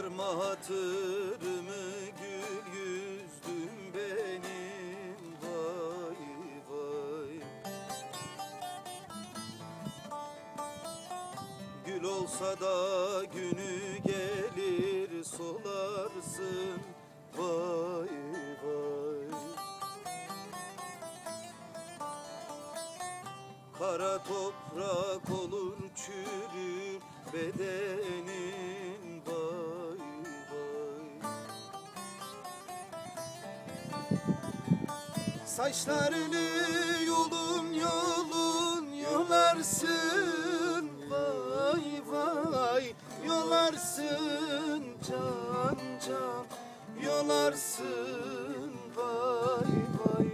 Sorma hatırımı gül yüzdüm benim vay vay. Gül olsa da günü gelir solarsın. Vay vay. Kara toprak olur çürür bedenin Saçlarını yolun yolun yolarsın. Vay vay Yolarsın. Can can yolarsın. Vay vay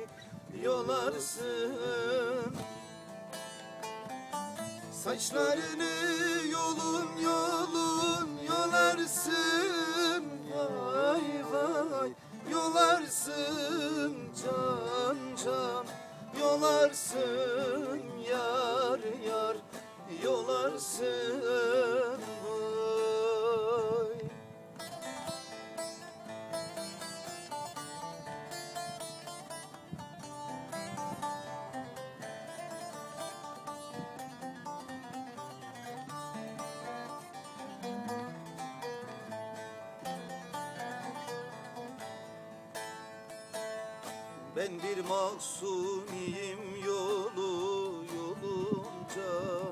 Yolarsın. Saçlarını yolun yolarsın Ben bir mahzuniyim yolu yolunca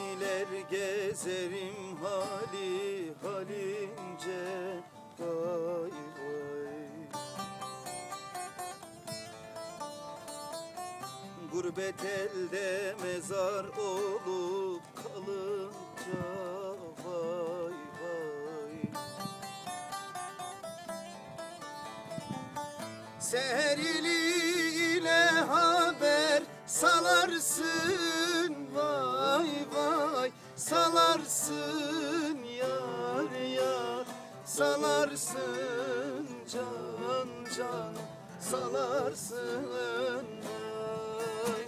İniler gezerim hali halince vay vay. Gurbet elde mezar olup kalınca vay vay. Seher ile haber salarsın vay Salarsın yar yar Salarsın can can Salarsın vay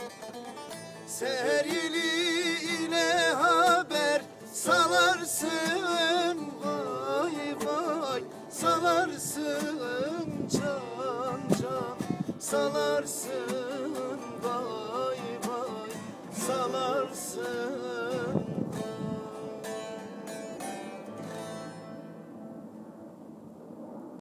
Seher ile haber salarsın vay vay salarsın can can salarsın vay vay salarsın